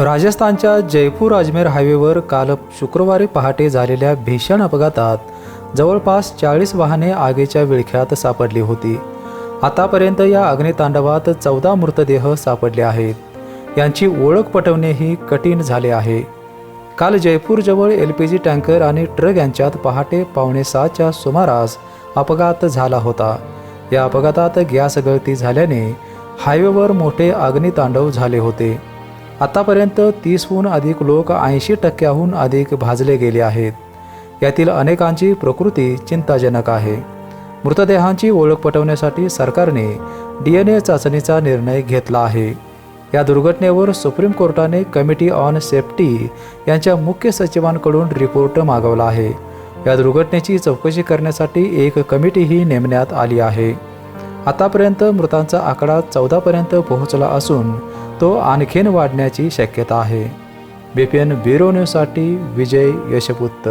राजस्थानच्या जयपूर अजमेर हायवेवर काल शुक्रवारी पहाटे झालेल्या भीषण अपघातात जवळपास चाळीस वाहने आगीच्या विळख्यात सापडली होती. आतापर्यंत या अग्नितांडवात चौदा मृतदेह सापडले आहेत. यांची ओळख पटवणेही कठीण झाले आहे. काल जयपूरजवळ एल पी जी टँकर आणि ट्रक यांच्यात पहाटे पावणे सहाच्या सुमारास अपघात झाला होता. या अपघातात गॅस गळती झाल्याने हायवेवर मोठे अग्नितांडव झाले होते. आतापर्यंत तीसहून अधिक लोक ऐंशी टक्क्याहून अधिक भाजले गेले आहेत. यातील अनेकांची प्रकृती चिंताजनक आहे. मृतदेहांची ओळख पटवण्यासाठी सरकारने डी एन ए चाचणीचा निर्णय घेतला आहे. या दुर्घटनेवर सुप्रीम कोर्टाने कमिटी ऑन सेफ्टी यांच्या मुख्य सचिवांकडून रिपोर्ट मागवला आहे. या दुर्घटनेची चौकशी करण्यासाठी एक कमिटीही नेमण्यात आली आहे. आतापर्यंत मृतांचा आकडा चौदापर्यंत पोहोचला असून तो आणखीन वाढण्याची शक्यता आहे. बी पी एन ब्युरो न्यूजसाठी विजय यशपुत्त.